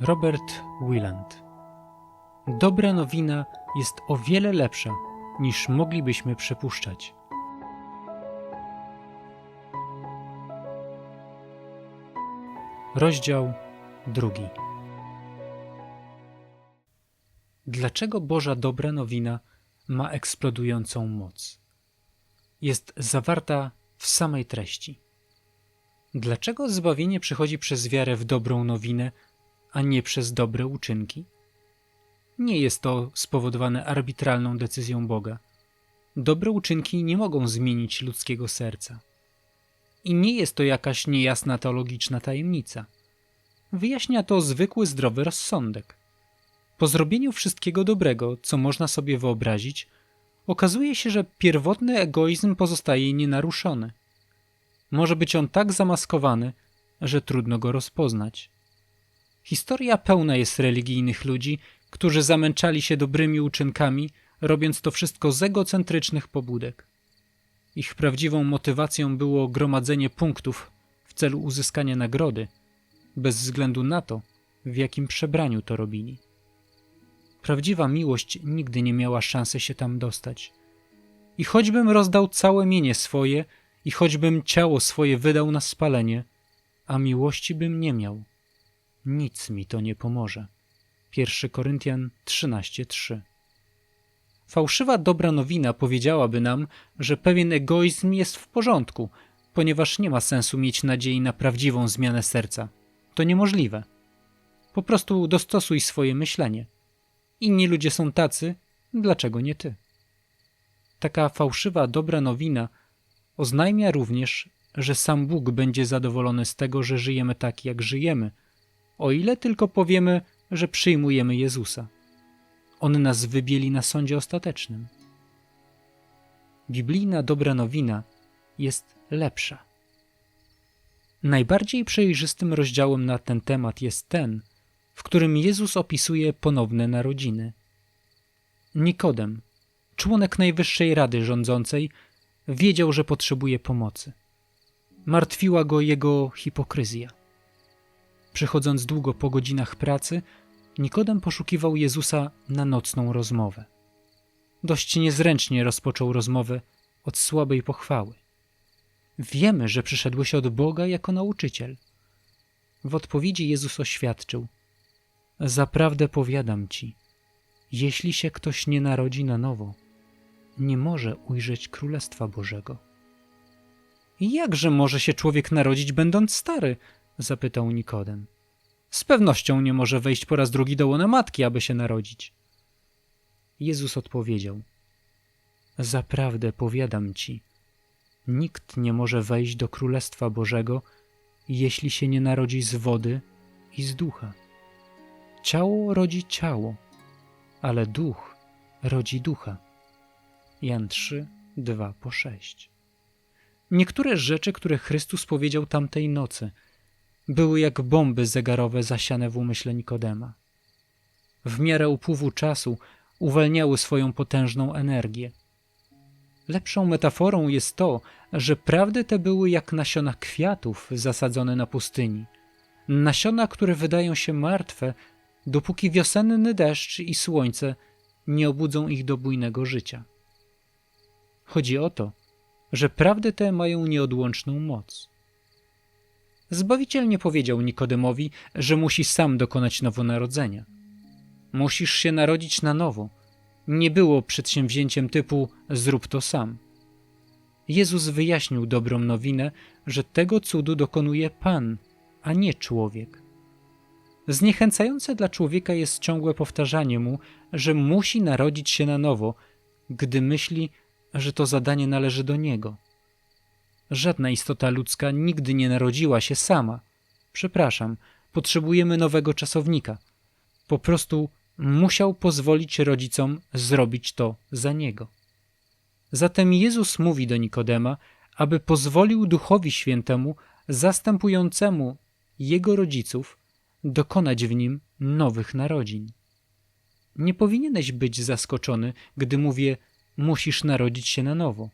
Robert Willand. Dobra nowina jest o wiele lepsza niż moglibyśmy przypuszczać. Rozdział drugi. Dlaczego Boża dobra nowina ma eksplodującą moc? Jest zawarta w samej treści. Dlaczego zbawienie przychodzi przez wiarę w dobrą nowinę, a nie przez dobre uczynki? Nie jest to spowodowane arbitralną decyzją Boga. Dobre uczynki nie mogą zmienić ludzkiego serca. I nie jest to jakaś niejasna teologiczna tajemnica. Wyjaśnia to zwykły zdrowy rozsądek. Po zrobieniu wszystkiego dobrego, co można sobie wyobrazić, okazuje się, że pierwotny egoizm pozostaje nienaruszony. Może być on tak zamaskowany, że trudno go rozpoznać. Historia pełna jest religijnych ludzi, którzy zamęczali się dobrymi uczynkami, robiąc to wszystko z egocentrycznych pobudek. Ich prawdziwą motywacją było gromadzenie punktów w celu uzyskania nagrody, bez względu na to, w jakim przebraniu to robili. Prawdziwa miłość nigdy nie miała szansy się tam dostać. I choćbym rozdał całe mienie swoje, i choćbym ciało swoje wydał na spalenie, a miłości bym nie miał, nic mi to nie pomoże. 1 Koryntian 13:3 Fałszywa dobra nowina powiedziałaby nam, że pewien egoizm jest w porządku, ponieważ nie ma sensu mieć nadziei na prawdziwą zmianę serca. To niemożliwe. Po prostu dostosuj swoje myślenie. Inni ludzie są tacy, dlaczego nie ty? Taka fałszywa dobra nowina oznajmia również, że sam Bóg będzie zadowolony z tego, że żyjemy tak, jak żyjemy, o ile tylko powiemy, że przyjmujemy Jezusa. On nas wybieli na sądzie ostatecznym. Biblijna dobra nowina jest lepsza. Najbardziej przejrzystym rozdziałem na ten temat jest ten, w którym Jezus opisuje ponowne narodziny. Nikodem, członek Najwyższej Rady Rządzącej, wiedział, że potrzebuje pomocy. Martwiła go jego hipokryzja. Przychodząc długo po godzinach pracy, Nikodem poszukiwał Jezusa na nocną rozmowę. Dość niezręcznie rozpoczął rozmowę od słabej pochwały. Wiemy, że przyszedłeś od Boga jako nauczyciel. W odpowiedzi Jezus oświadczył: Zaprawdę powiadam ci, jeśli się ktoś nie narodzi na nowo, nie może ujrzeć Królestwa Bożego. Jakże może się człowiek narodzić, będąc stary? Zapytał Nikodem. Z pewnością nie może wejść po raz drugi do łona matki, aby się narodzić. Jezus odpowiedział: Zaprawdę powiadam ci, nikt nie może wejść do Królestwa Bożego, jeśli się nie narodzi z wody i z ducha. Ciało rodzi ciało, ale duch rodzi ducha. Jan 3, 2 po 6. Niektóre rzeczy, które Chrystus powiedział tamtej nocy, były jak bomby zegarowe zasiane w umyśle Nikodema. W miarę upływu czasu uwalniały swoją potężną energię. Lepszą metaforą jest to, że prawdy te były jak nasiona kwiatów zasadzone na pustyni. Nasiona, które wydają się martwe, dopóki wiosenny deszcz i słońce nie obudzą ich do bujnego życia. Chodzi o to, że prawdy te mają nieodłączną moc. Zbawiciel nie powiedział Nikodemowi, że musi sam dokonać nowonarodzenia. Musisz się narodzić na nowo. Nie było przedsięwzięciem typu zrób to sam. Jezus wyjaśnił dobrą nowinę, że tego cudu dokonuje Pan, a nie człowiek. Zniechęcające dla człowieka jest ciągłe powtarzanie mu, że musi narodzić się na nowo, gdy myśli, że to zadanie należy do niego. Żadna istota ludzka nigdy nie narodziła się sama. Przepraszam, potrzebujemy nowego czasownika. Po prostu musiał pozwolić rodzicom zrobić to za niego. Zatem Jezus mówi do Nikodema, aby pozwolił Duchowi Świętemu, zastępującemu jego rodziców, dokonać w nim nowych narodzin. Nie powinieneś być zaskoczony, gdy mówię, musisz narodzić się na nowo.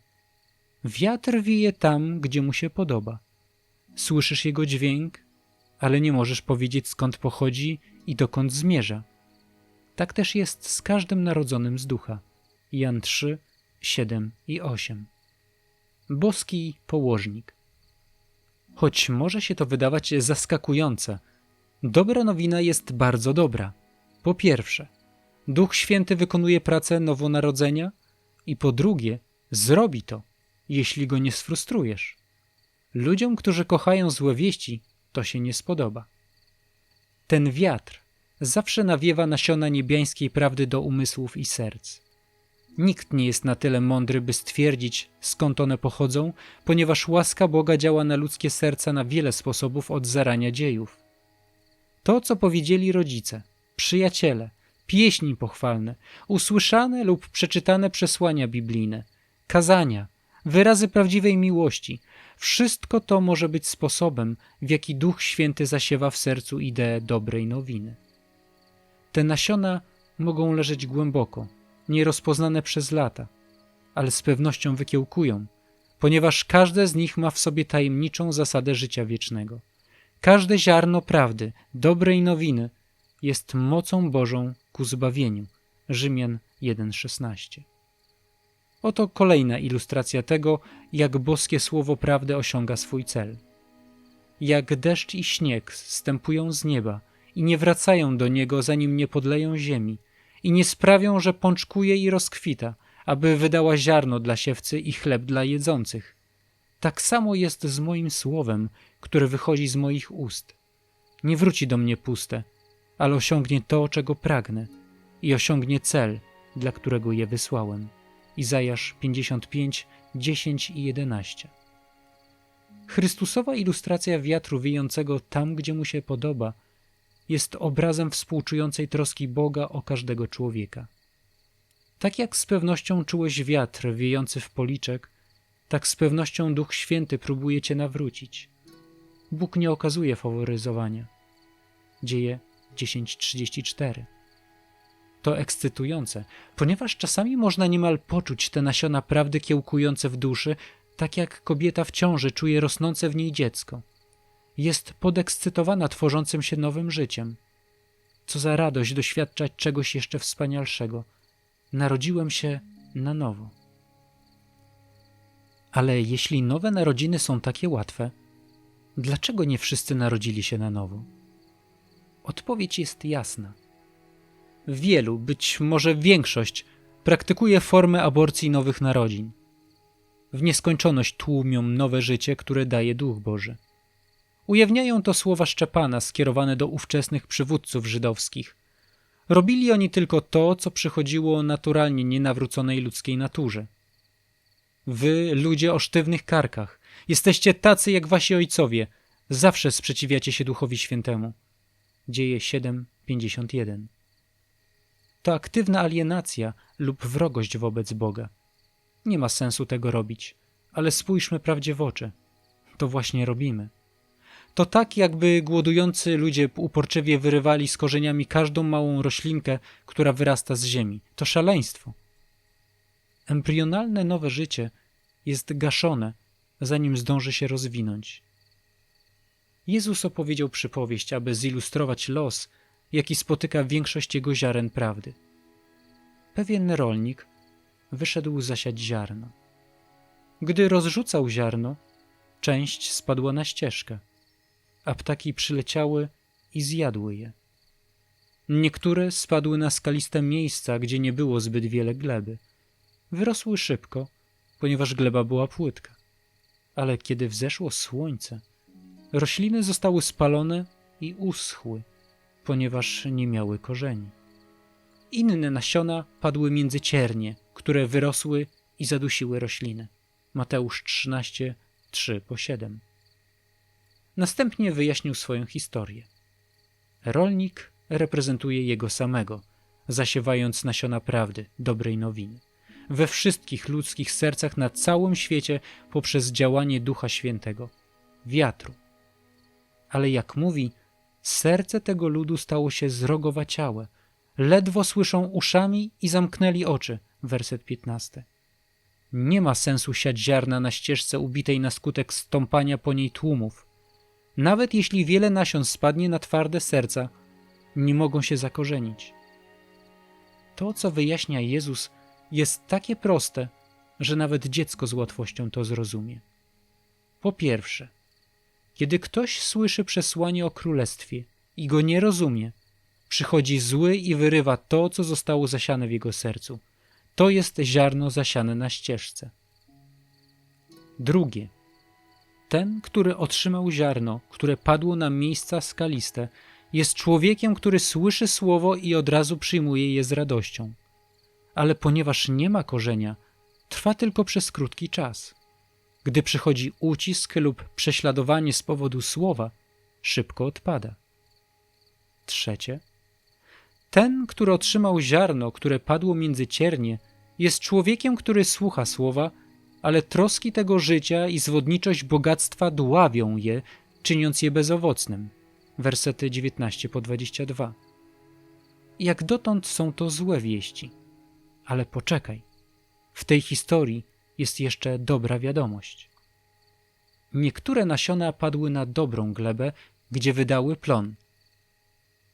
Wiatr wieje tam, gdzie mu się podoba. Słyszysz jego dźwięk, ale nie możesz powiedzieć skąd pochodzi i dokąd zmierza. Tak też jest z każdym narodzonym z ducha. Jan 3, 7 i 8. Boski położnik. Choć może się to wydawać zaskakujące, dobra nowina jest bardzo dobra. Po pierwsze, Duch Święty wykonuje pracę nowonarodzenia i po drugie, zrobi to, jeśli go nie sfrustrujesz. Ludziom, którzy kochają złe wieści, to się nie spodoba. Ten wiatr zawsze nawiewa nasiona niebiańskiej prawdy do umysłów i serc. Nikt nie jest na tyle mądry, by stwierdzić, skąd one pochodzą, ponieważ łaska Boga działa na ludzkie serca na wiele sposobów od zarania dziejów. To, co powiedzieli rodzice, przyjaciele, pieśni pochwalne, usłyszane lub przeczytane przesłania biblijne, kazania, wyrazy prawdziwej miłości, wszystko to może być sposobem, w jaki Duch Święty zasiewa w sercu ideę dobrej nowiny. Te nasiona mogą leżeć głęboko, nierozpoznane przez lata, ale z pewnością wykiełkują, ponieważ każde z nich ma w sobie tajemniczą zasadę życia wiecznego. Każde ziarno prawdy, dobrej nowiny jest mocą Bożą ku zbawieniu. Rzymian 1:16. Oto kolejna ilustracja tego, jak boskie słowo prawdy osiąga swój cel. Jak deszcz i śnieg zstępują z nieba i nie wracają do niego, zanim nie podleją ziemi, i nie sprawią, że pączkuje i rozkwita, aby wydała ziarno dla siewcy i chleb dla jedzących. Tak samo jest z moim słowem, które wychodzi z moich ust. Nie wróci do mnie puste, ale osiągnie to, czego pragnę i osiągnie cel, dla którego je wysłałem. Izajasz 55, 10 i 11. Chrystusowa ilustracja wiatru wiejącego tam, gdzie mu się podoba, jest obrazem współczującej troski Boga o każdego człowieka. Tak jak z pewnością czułeś wiatr wiejący w policzek, tak z pewnością Duch Święty próbuje cię nawrócić. Bóg nie okazuje faworyzowania. Dzieje 10:34. To ekscytujące, ponieważ czasami można niemal poczuć te nasiona prawdy kiełkujące w duszy, tak jak kobieta w ciąży czuje rosnące w niej dziecko. Jest podekscytowana tworzącym się nowym życiem. Co za radość doświadczać czegoś jeszcze wspanialszego. Narodziłem się na nowo. Ale jeśli nowe narodziny są takie łatwe, dlaczego nie wszyscy narodzili się na nowo? Odpowiedź jest jasna. Wielu, być może większość, praktykuje formę aborcji nowych narodzin. W nieskończoność tłumią nowe życie, które daje Duch Boży. Ujawniają to słowa Szczepana skierowane do ówczesnych przywódców żydowskich. Robili oni tylko to, co przychodziło naturalnie nienawróconej ludzkiej naturze. Wy, ludzie o sztywnych karkach, jesteście tacy jak wasi ojcowie, zawsze sprzeciwiacie się Duchowi Świętemu. Dzieje 7:51. To aktywna alienacja lub wrogość wobec Boga. Nie ma sensu tego robić, ale spójrzmy prawdzie w oczy. To właśnie robimy. To tak, jakby głodujący ludzie uporczywie wyrywali z korzeniami każdą małą roślinkę, która wyrasta z ziemi. To szaleństwo. Embrionalne nowe życie jest gaszone, zanim zdąży się rozwinąć. Jezus opowiedział przypowieść, aby zilustrować los, jaki spotyka większość jego ziaren prawdy. Pewien rolnik wyszedł zasiać ziarno. Gdy rozrzucał ziarno, część spadła na ścieżkę, a ptaki przyleciały i zjadły je. Niektóre spadły na skaliste miejsca, gdzie nie było zbyt wiele gleby. Wyrosły szybko, ponieważ gleba była płytka. Ale kiedy wzeszło słońce, rośliny zostały spalone i uschły, ponieważ nie miały korzeni. Inne nasiona padły między ciernie, które wyrosły i zadusiły rośliny. Mateusz 13, 3 po 7. Następnie wyjaśnił swoją historię. Rolnik reprezentuje jego samego, zasiewając nasiona prawdy, dobrej nowiny, we wszystkich ludzkich sercach na całym świecie poprzez działanie Ducha Świętego, wiatru. Ale jak mówi, serce tego ludu stało się zrogowaciałe, ledwo słyszą uszami i zamknęli oczy. Werset 15. Nie ma sensu siać ziarna na ścieżce ubitej na skutek stąpania po niej tłumów. Nawet jeśli wiele nasion spadnie na twarde serca, nie mogą się zakorzenić. To, co wyjaśnia Jezus, jest takie proste, że nawet dziecko z łatwością to zrozumie. Po pierwsze, kiedy ktoś słyszy przesłanie o królestwie i go nie rozumie, przychodzi zły i wyrywa to, co zostało zasiane w jego sercu. To jest ziarno zasiane na ścieżce. Drugie. Ten, który otrzymał ziarno, które padło na miejsca skaliste, jest człowiekiem, który słyszy słowo i od razu przyjmuje je z radością. Ale ponieważ nie ma korzenia, trwa tylko przez krótki czas. Gdy przychodzi ucisk lub prześladowanie z powodu słowa, szybko odpada. Trzecie. Ten, który otrzymał ziarno, które padło między ciernie, jest człowiekiem, który słucha słowa, ale troski tego życia i zwodniczość bogactwa dławią je, czyniąc je bezowocnym. Wersety 19 po 22. Jak dotąd są to złe wieści. Ale poczekaj. W tej historii jest jeszcze dobra wiadomość. Niektóre nasiona padły na dobrą glebę, gdzie wydały plon.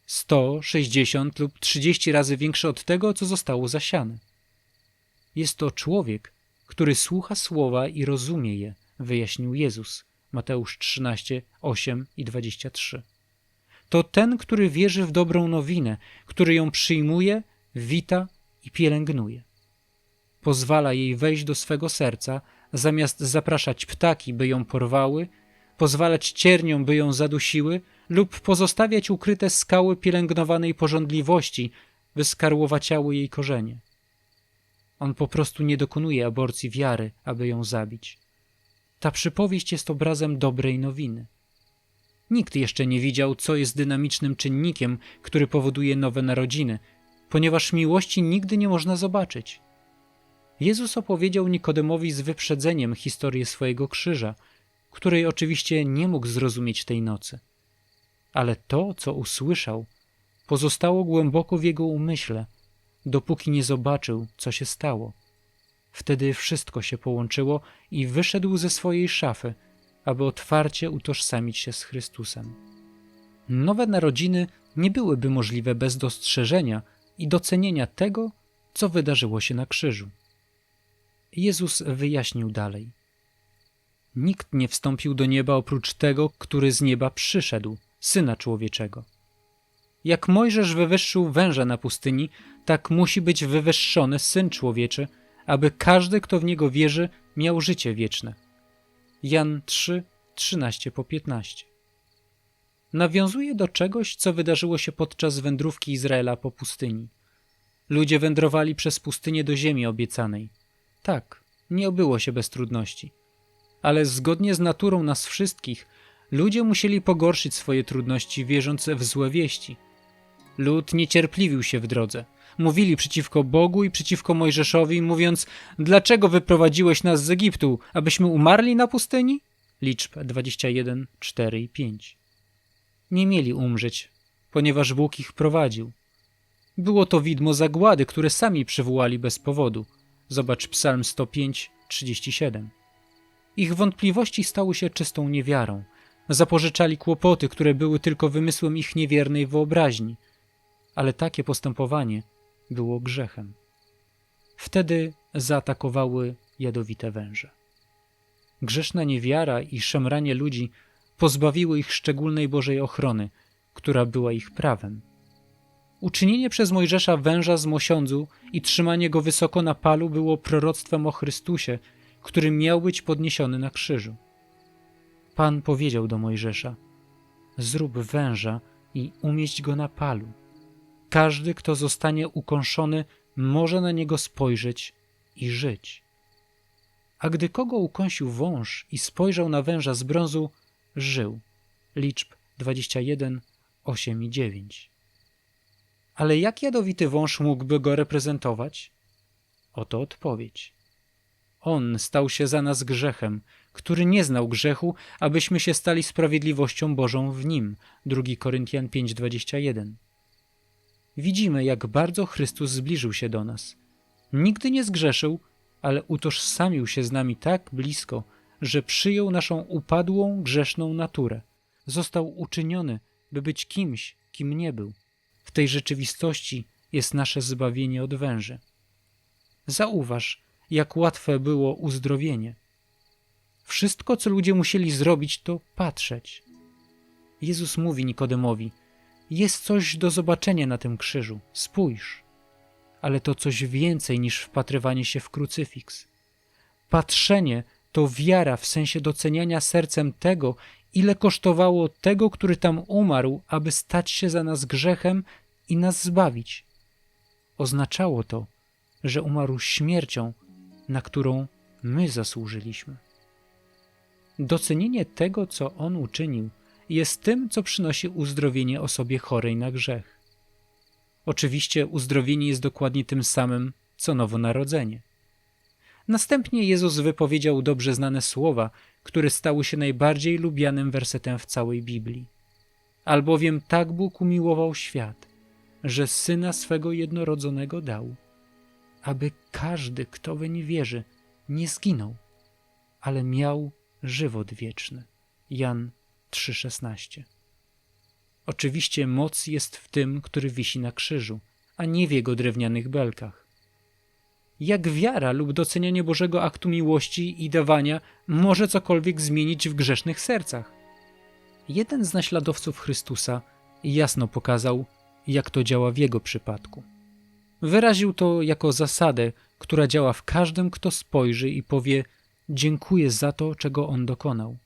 100, 60 lub 30 razy większe od tego, co zostało zasiane. Jest to człowiek, który słucha słowa i rozumie je, wyjaśnił Jezus. Mateusz 13, 8 i 23. To ten, który wierzy w dobrą nowinę, który ją przyjmuje, wita i pielęgnuje. Pozwala jej wejść do swego serca, zamiast zapraszać ptaki, by ją porwały, pozwalać cierniom, by ją zadusiły, lub pozostawiać ukryte skały pielęgnowanej porządliwości, by skarłowaciały jej korzenie. On po prostu nie dokonuje aborcji wiary, aby ją zabić. Ta przypowieść jest obrazem dobrej nowiny. Nikt jeszcze nie widział, co jest dynamicznym czynnikiem, który powoduje nowe narodziny, ponieważ miłości nigdy nie można zobaczyć. Jezus opowiedział Nikodemowi z wyprzedzeniem historię swojego krzyża, której oczywiście nie mógł zrozumieć tej nocy. Ale to, co usłyszał, pozostało głęboko w jego umyśle, dopóki nie zobaczył, co się stało. Wtedy wszystko się połączyło i wyszedł ze swojej szafy, aby otwarcie utożsamić się z Chrystusem. Nowe narodziny nie byłyby możliwe bez dostrzeżenia i docenienia tego, co wydarzyło się na krzyżu. Jezus wyjaśnił dalej. Nikt nie wstąpił do nieba oprócz tego, który z nieba przyszedł, syna człowieczego. Jak Mojżesz wywyższył węża na pustyni, tak musi być wywyższony syn człowieczy, aby każdy, kto w niego wierzy, miał życie wieczne. Jan 3, 13 po 15. Nawiązuje do czegoś, co wydarzyło się podczas wędrówki Izraela po pustyni. Ludzie wędrowali przez pustynię do ziemi obiecanej. Tak, nie obyło się bez trudności. Ale zgodnie z naturą nas wszystkich, ludzie musieli pogorszyć swoje trudności, wierząc w złe wieści. Lud niecierpliwił się w drodze. Mówili przeciwko Bogu i przeciwko Mojżeszowi, mówiąc: Dlaczego wyprowadziłeś nas z Egiptu, abyśmy umarli na pustyni? Liczb 21, 4 i 5. Nie mieli umrzeć, ponieważ Bóg ich prowadził. Było to widmo zagłady, które sami przywołali bez powodu. Zobacz Psalm 105, 37. Ich wątpliwości stały się czystą niewiarą. Zapożyczali kłopoty, które były tylko wymysłem ich niewiernej wyobraźni. Ale takie postępowanie było grzechem. Wtedy zaatakowały jadowite węże. Grzeszna niewiara i szemranie ludzi pozbawiły ich szczególnej Bożej ochrony, która była ich prawem. Uczynienie przez Mojżesza węża z mosiądzu i trzymanie go wysoko na palu było proroctwem o Chrystusie, który miał być podniesiony na krzyżu. Pan powiedział do Mojżesza: Zrób węża i umieść go na palu. Każdy, kto zostanie ukąszony, może na niego spojrzeć i żyć. A gdy kogo ukąsił wąż i spojrzał na węża z brązu, żył. Liczb 21, 8 i 9. Ale jak jadowity wąż mógłby go reprezentować? Oto odpowiedź. On stał się za nas grzechem, który nie znał grzechu, abyśmy się stali sprawiedliwością Bożą w nim. 2 Koryntian 5:21. Widzimy, jak bardzo Chrystus zbliżył się do nas. Nigdy nie zgrzeszył, ale utożsamił się z nami tak blisko, że przyjął naszą upadłą, grzeszną naturę. Został uczyniony, by być kimś, kim nie był. W tej rzeczywistości jest nasze zbawienie od węży. Zauważ, jak łatwe było uzdrowienie. Wszystko, co ludzie musieli zrobić, to patrzeć. Jezus mówi Nikodemowi: Jest coś do zobaczenia na tym krzyżu, spójrz. Ale to coś więcej niż wpatrywanie się w krucyfiks. Patrzenie to wiara w sensie doceniania sercem tego, ile kosztowało tego, który tam umarł, aby stać się za nas grzechem i nas zbawić. Oznaczało to, że umarł śmiercią, na którą my zasłużyliśmy. Docenienie tego, co on uczynił, jest tym, co przynosi uzdrowienie osobie chorej na grzech. Oczywiście uzdrowienie jest dokładnie tym samym, co nowonarodzenie. Następnie Jezus wypowiedział dobrze znane słowa, które stały się najbardziej lubianym wersetem w całej Biblii. Albowiem tak Bóg umiłował świat, że Syna swego jednorodzonego dał, aby każdy, kto weń wierzy, nie zginął, ale miał żywot wieczny. Jan 3,16 Oczywiście moc jest w tym, który wisi na krzyżu, a nie w jego drewnianych belkach. Jak wiara lub docenianie Bożego aktu miłości i dawania może cokolwiek zmienić w grzesznych sercach? Jeden z naśladowców Chrystusa jasno pokazał, jak to działa w jego przypadku. Wyraził to jako zasadę, która działa w każdym, kto spojrzy i powie: Dziękuję za to, czego on dokonał.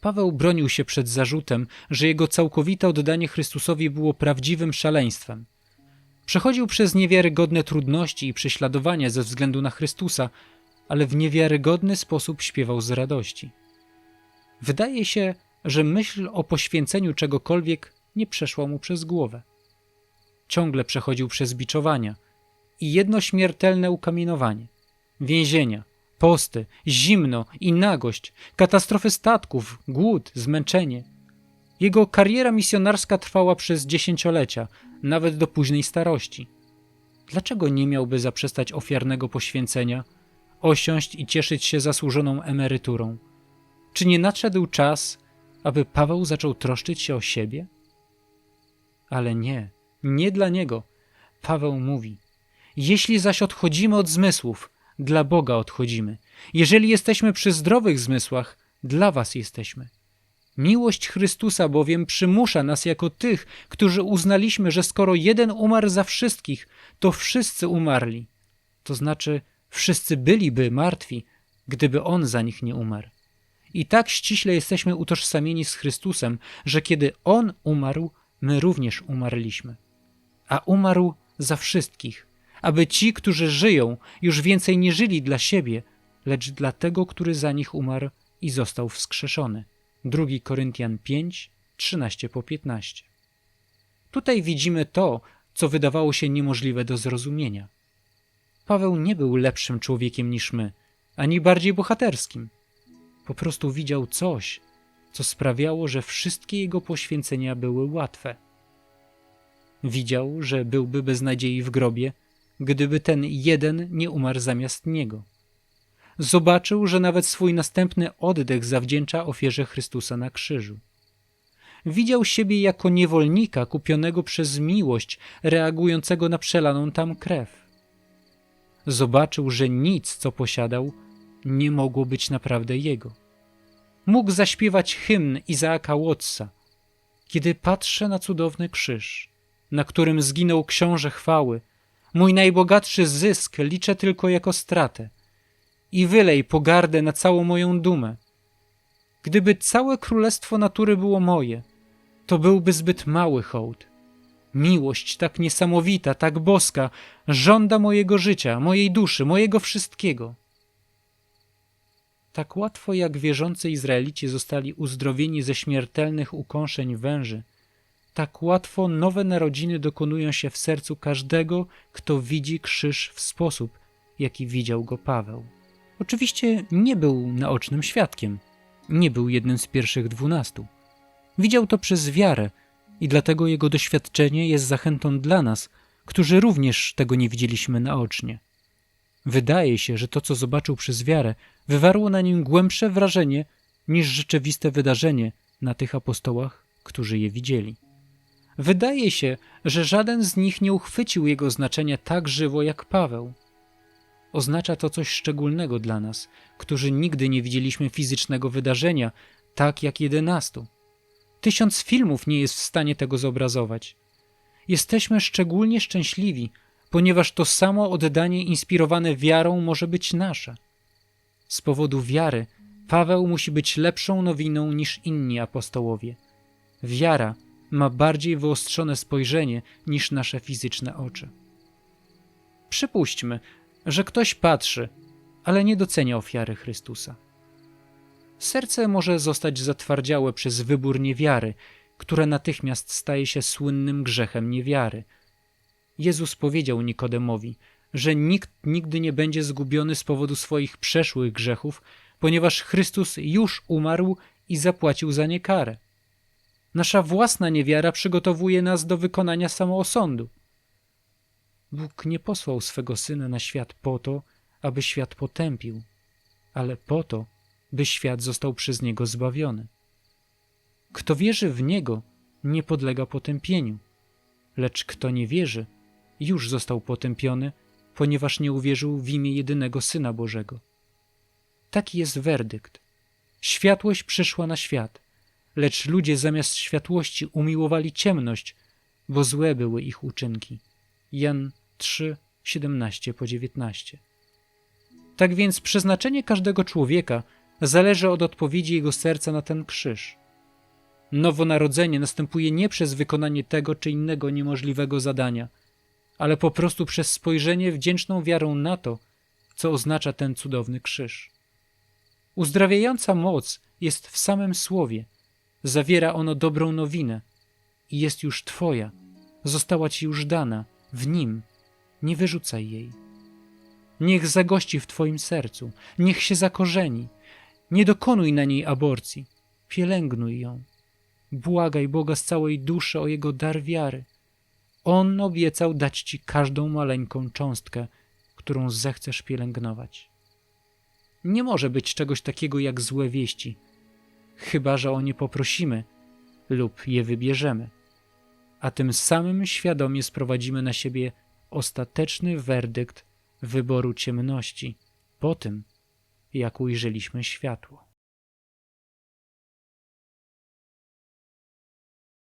Paweł bronił się przed zarzutem, że jego całkowite oddanie Chrystusowi było prawdziwym szaleństwem. Przechodził przez niewiarygodne trudności i prześladowania ze względu na Chrystusa, ale w niewiarygodny sposób śpiewał z radości. Wydaje się, że myśl o poświęceniu czegokolwiek nie przeszła mu przez głowę. Ciągle przechodził przez biczowania i jedno śmiertelne ukamienowanie, więzienia, posty, zimno i nagość, katastrofy statków, głód, zmęczenie. Jego kariera misjonarska trwała przez dziesięciolecia, nawet do późnej starości. Dlaczego nie miałby zaprzestać ofiarnego poświęcenia, osiąść i cieszyć się zasłużoną emeryturą? Czy nie nadszedł czas, aby Paweł zaczął troszczyć się o siebie? Ale nie, nie dla niego. Paweł mówi: Jeśli zaś odchodzimy od zmysłów, dla Boga odchodzimy. Jeżeli jesteśmy przy zdrowych zmysłach, dla Was jesteśmy. Miłość Chrystusa bowiem przymusza nas jako tych, którzy uznaliśmy, że skoro jeden umarł za wszystkich, to wszyscy umarli. To znaczy, wszyscy byliby martwi, gdyby On za nich nie umarł. I tak ściśle jesteśmy utożsamieni z Chrystusem, że kiedy On umarł, my również umarliśmy. A umarł za wszystkich, aby ci, którzy żyją, już więcej nie żyli dla siebie, lecz dla tego, który za nich umarł i został wskrzeszony. 2 Koryntian 5, 13 po 15. Tutaj widzimy to, co wydawało się niemożliwe do zrozumienia. Paweł nie był lepszym człowiekiem niż my, ani bardziej bohaterskim. Po prostu widział coś, co sprawiało, że wszystkie jego poświęcenia były łatwe. Widział, że byłby bez nadziei w grobie, gdyby ten jeden nie umarł zamiast niego. Zobaczył, że nawet swój następny oddech zawdzięcza ofierze Chrystusa na krzyżu. Widział siebie jako niewolnika kupionego przez miłość, reagującego na przelaną tam krew. Zobaczył, że nic, co posiadał, nie mogło być naprawdę jego. Mógł zaśpiewać hymn Izaaka Watsa, kiedy patrzę na cudowny krzyż, na którym zginął książę chwały, Mój najbogatszy zysk liczę tylko jako stratę. I wylej pogardę na całą moją dumę. Gdyby całe królestwo natury było moje, to byłby zbyt mały hołd. Miłość tak niesamowita, tak boska, żąda mojego życia, mojej duszy, mojego wszystkiego. Tak łatwo jak wierzący Izraelici zostali uzdrowieni ze śmiertelnych ukąszeń węży, tak łatwo nowe narodziny dokonują się w sercu każdego, kto widzi krzyż w sposób, jaki widział go Paweł. Oczywiście nie był naocznym świadkiem, nie był jednym z pierwszych dwunastu. Widział to przez wiarę i dlatego jego doświadczenie jest zachętą dla nas, którzy również tego nie widzieliśmy naocznie. Wydaje się, że to, co zobaczył przez wiarę, wywarło na nim głębsze wrażenie niż rzeczywiste wydarzenie na tych apostołach, którzy je widzieli. Wydaje się, że żaden z nich nie uchwycił jego znaczenia tak żywo jak Paweł. Oznacza to coś szczególnego dla nas, którzy nigdy nie widzieliśmy fizycznego wydarzenia, tak jak jedenastu. Tysiąc filmów nie jest w stanie tego zobrazować. Jesteśmy szczególnie szczęśliwi, ponieważ to samo oddanie inspirowane wiarą może być nasze. Z powodu wiary Paweł musi być lepszą nowiną niż inni apostołowie. Wiara ma bardziej wyostrzone spojrzenie niż nasze fizyczne oczy. Przypuśćmy, że ktoś patrzy, ale nie docenia ofiary Chrystusa. Serce może zostać zatwardziałe przez wybór niewiary, które natychmiast staje się słynnym grzechem niewiary. Jezus powiedział Nikodemowi, że nikt nigdy nie będzie zgubiony z powodu swoich przeszłych grzechów, ponieważ Chrystus już umarł i zapłacił za nie karę. Nasza własna niewiara przygotowuje nas do wykonania samoosądu. Bóg nie posłał swego Syna na świat po to, aby świat potępił, ale po to, by świat został przez Niego zbawiony. Kto wierzy w Niego, nie podlega potępieniu, lecz kto nie wierzy, już został potępiony, ponieważ nie uwierzył w imię jedynego Syna Bożego. Taki jest werdykt. Światłość przyszła na świat, lecz ludzie zamiast światłości umiłowali ciemność, bo złe były ich uczynki. Jan 3, 17 po 19. Tak więc przeznaczenie każdego człowieka zależy od odpowiedzi jego serca na ten krzyż. Nowonarodzenie następuje nie przez wykonanie tego czy innego niemożliwego zadania, ale po prostu przez spojrzenie wdzięczną wiarą na to, co oznacza ten cudowny krzyż. Uzdrawiająca moc jest w samym słowie. Zawiera ono dobrą nowinę i jest już Twoja, została Ci już dana w nim. Nie wyrzucaj jej. Niech zagości w Twoim sercu, niech się zakorzeni. Nie dokonuj na niej aborcji, pielęgnuj ją. Błagaj Boga z całej duszy o Jego dar wiary. On obiecał dać Ci każdą maleńką cząstkę, którą zechcesz pielęgnować. Nie może być czegoś takiego jak złe wieści, chyba że o nie poprosimy lub je wybierzemy, a tym samym świadomie sprowadzimy na siebie ostateczny werdykt wyboru ciemności po tym, jak ujrzeliśmy światło.